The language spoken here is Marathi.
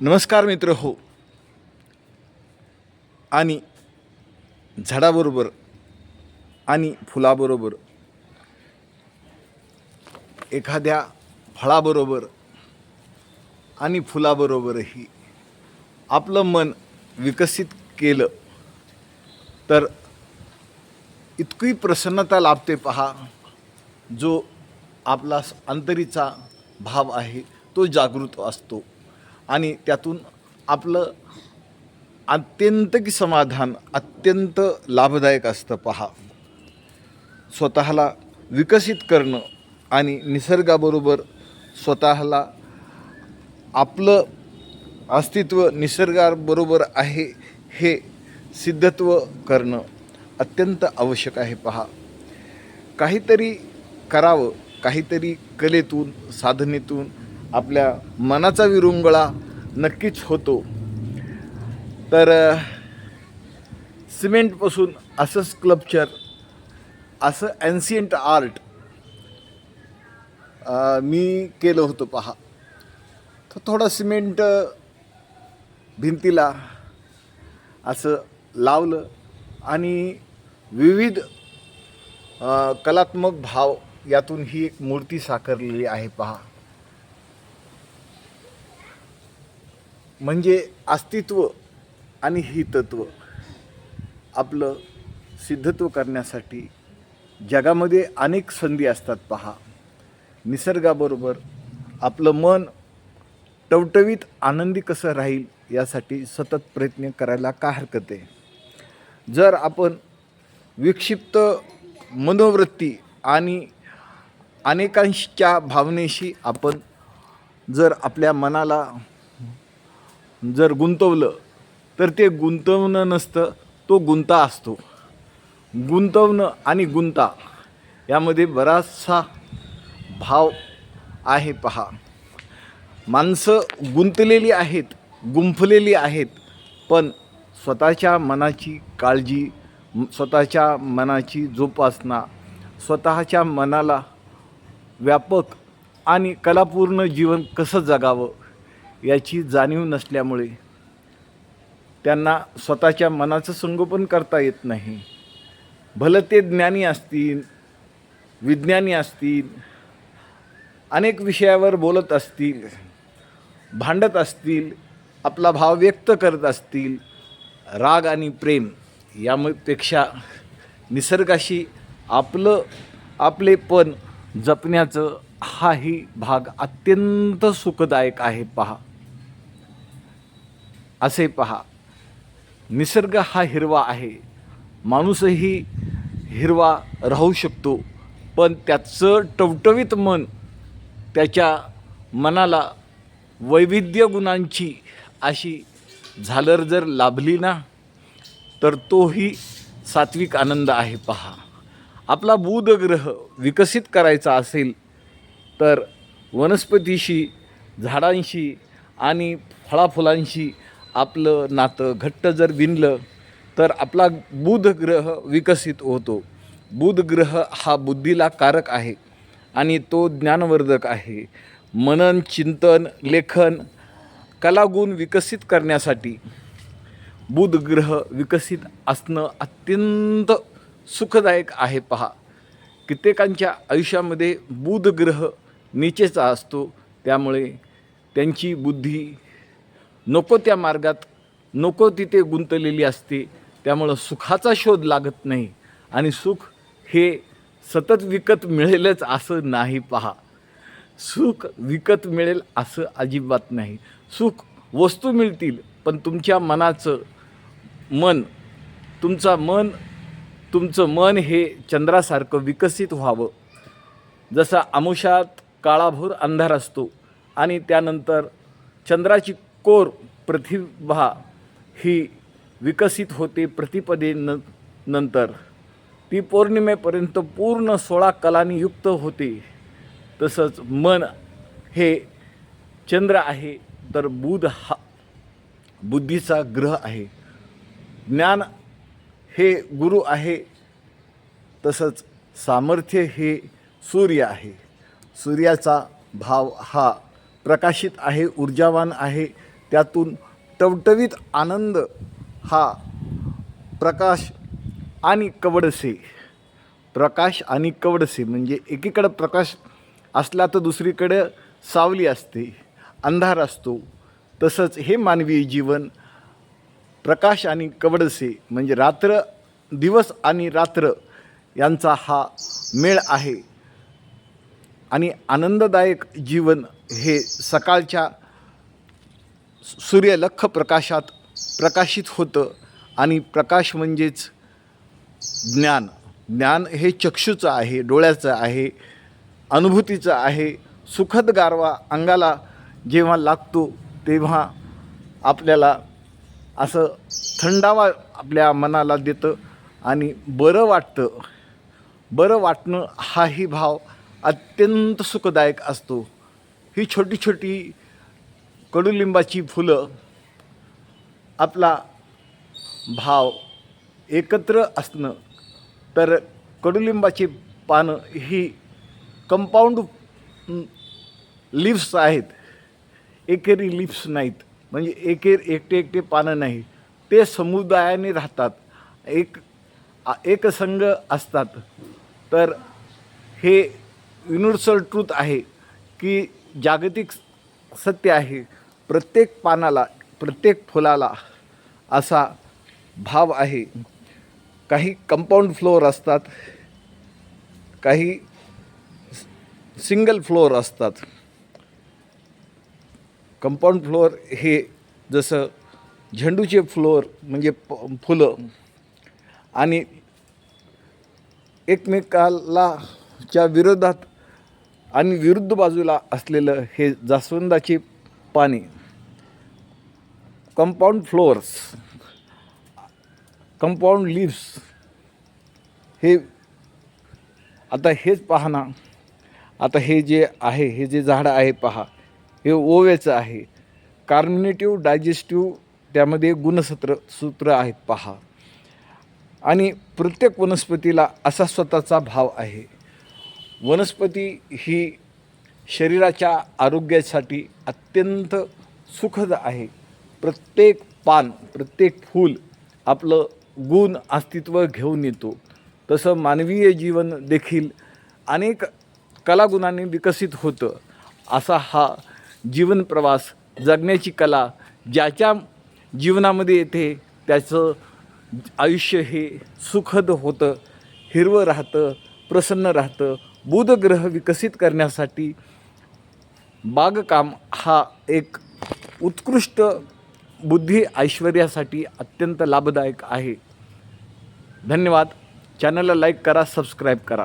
नमस्कार मित्र हो. आणि झाडाबरोबर आणि फुलाबरोबर एखाद्या फळाबरोबर आणि फुलाबरोबरही आपलं मन विकसित केलं तर इतकी प्रसन्नता लाभते पहा जो आपला आंतरीचा अंतरीचा भाव आहे तो जागृत असतो. आणि त्यातून आपलं अत्यंत की समाधान अत्यंत लाभदायक असतं पहा. स्वतःला विकसित करणं आणि निसर्गाबरोबर स्वतःला आपलं अस्तित्व निसर्गाबरोबर आहे हे सिद्धत्व करणं अत्यंत आवश्यक आहे पहा. काहीतरी करावं काहीतरी कलेतून साधनेतून आपल्या मनाचा विरुंगळा नक्कीच होतो. तर सिमेंटपासून असं स्क्लपचर असं ॲन्शियंट आर्ट मी केलं होतं पहा. तर थोडा सिमेंट भिंतीला असं लावलं आणि विविध कलात्मक भाव यातून ही एक मूर्ती साकारलेली आहे पहा. म्हणजे अस्तित्व आणि हितत्व. आपलं सिद्धत्व करण्यासाठी जगामध्ये अनेक संधी असतात पहा. निसर्गाबरोबर आपलं मन टवटवीत आनंदी कसं राहील यासाठी सतत प्रयत्न करायला का हरकत आहे? जर आपण विक्षिप्त मनोवृत्ती आणि अनेकांच्या भावनेशी आपण जर आपल्या मनाला जर गुंतवलं तर ते गुंतवणं नसतं तो गुंता असतो. गुंतवणं आणि गुंता यामध्ये बराचसा भाव आहे पहा. माणसं गुंतलेली आहेत गुंफलेली आहेत पण स्वतःच्या मनाची काळजी स्वतःच्या मनाची जोपासना स्वतःच्या मनाला व्यापक आणि कलापूर्ण जीवन कसं जगावं याची जाणीव नसल्यामुळे त्यांना स्वतःच्या मनाचं संगोपन करता येत नाही. भलं ते ज्ञानी असतील विज्ञानी असतील अनेक विषयावर बोलत असतील भांडत असतील आपला भाव व्यक्त करत असतील राग आणि प्रेम यापेक्षा निसर्गाशी आपलं आपलेपण जपण्याचं हाही भाग अत्यंत सुखदायक आहे पहा. असे पहा. निसर्ग हा हिरवा आहे. माणूसही हिरवा राहू शकतो पण त्याचं टवटवीत मन त्याच्या मनाला वैविध्य गुणांची अशी झालर जर लाभली ना तर तोही सात्विक आनंद आहे पहा. आपला बुध ग्रह विकसित करायचा असेल तर वनस्पतीशी झाडांशी आणि फळाफुलांशी आपलं नातं घट्ट जर विणलं तर आपला बुध ग्रह विकसित होतो. बुध ग्रह हा बुद्धीला कारक आहे आणि तो ज्ञानवर्धक आहे. मनन चिंतन लेखन कलागुण विकसित करण्यासाठी बुध ग्रह विकसित असणं अत्यंत सुखदायक आहे पहा. कित्येकांच्या आयुष्यामध्ये बुध ग्रह नीचेचा असतो. त्यामुळे त्यांची बुद्धी नको त्या मार्गात नको तिथे गुंतलेली असते. त्यामुळं सुखाचा शोध लागत नाही. आणि सुख हे सतत विकत मिळेलच असं नाही पहा. सुख विकत मिळेल असं अजिबात नाही. सुख वस्तू मिळतील पण तुमच्या मनाचं मन तुमचा मन तुमचं मन हे चंद्रासारखं विकसित व्हावं. जसा आमुषात काळाभोर अंधार असतो आणि त्यानंतर चंद्राची कोर प्रतिभा ही विकसित होते प्रतिपदे न नंतर. ती पौर्णिमेपर्यंत पूर्ण सोळा कलांनी युक्त होते. तसंच मन हे चंद्र आहे तर बुध हा बुद्धीचा ग्रह आहे. ज्ञान हे गुरु आहे तसंच सामर्थ्य हे सूर्य आहे. सूर्याचा भाव हा प्रकाशित आहे ऊर्जावान आहे त्यातून टवटवीत आनंद हा प्रकाश आणि कवडसे. प्रकाश आणि कवडसे म्हणजे एकीकडं प्रकाश असला तर दुसरीकडं सावली असते अंधार असतो. तसंच हे मानवी जीवन प्रकाश आणि कवडसे म्हणजे रात्र दिवस आणि रात्र यांचा हा मेळ आहे. आणि आनंददायक जीवन हे सकाळच्या सूर्यलख प्रकाशात प्रकाशित होतं आणि प्रकाश म्हणजेच ज्ञान. ज्ञान हे चक्षुचं आहे डोळ्याचं आहे अनुभूतीचं आहे. सुखद गारवा अंगाला जेव्हा लागतो तेव्हा आपल्याला असं थंडावा आपल्या मनाला देतं आणि बरं वाटतं. बरं वाटणं हाही भाव अत्यंत सुखदायक असतो. ही छोटी छोटी कडुलिंबाची फुलं आपला भाव एकत्र असणं तर कडुलिंबाची पानं ही कंपाऊंड लिव्स आहेत. एकेरी लिप्स नाहीत. म्हणजे एकेर एकटे एकटे पानं नाही. ते समुदायाने राहतात. एक आ- एकसंघ असतात. तर हे युनिव्हर्सल ट्रूथ आहे की जागतिक सत्य आहे. प्रत्येक पानाला प्रत्येक फुलाला असा भाव आहे. काही कंपाऊंड फ्लोअर असतात काही सिंगल फ्लोअर असतात. कंपाऊंड फ्लोअर हे जसं झेंडूचे फ्लोअर म्हणजे प फुलं आणि एकमेकाला च्या विरोधात आणि विरुद्ध बाजूला असलेलं हे जास्वंदाची पाने. कंपाऊंड फ्लोअर्स कंपाऊंड लिव्स हे आता हेच पहा ना. आता हे जे आहे हे जे झाडं आहे पहा हे ओव्याचं आहे. कार्मिनेटिव्ह डायजेस्टिव्ह त्यामध्ये गुणसत्र सूत्र आहेत पहा. आणि प्रत्येक वनस्पतीला असा स्वतःचा भाव आहे. वनस्पती ही शरीराच्या आरोग्यासाठी अत्यंत सुखद आहे. प्रत्येक पान प्रत्येक फूल आपलं गुण अस्तित्व घेऊन येतो. तसं मानवीय जीवन देखील अनेक कलागुणांनी विकसित होतं. असा हा जीवन प्रवास जगण्याची कला ज्याच्या जीवनामध्ये येते त्याचं आयुष्य हे सुखद होतं हिरवं राहतं प्रसन्न राहतं. बुधग्रह विकसित करण्यासाठी बागकाम हा एक उत्कृष्ट बुद्धी ऐश्वर्यासाठी अत्यंत लाभदायक आहे. धन्यवाद. चॅनलला लाईक करा सबस्क्राईब करा.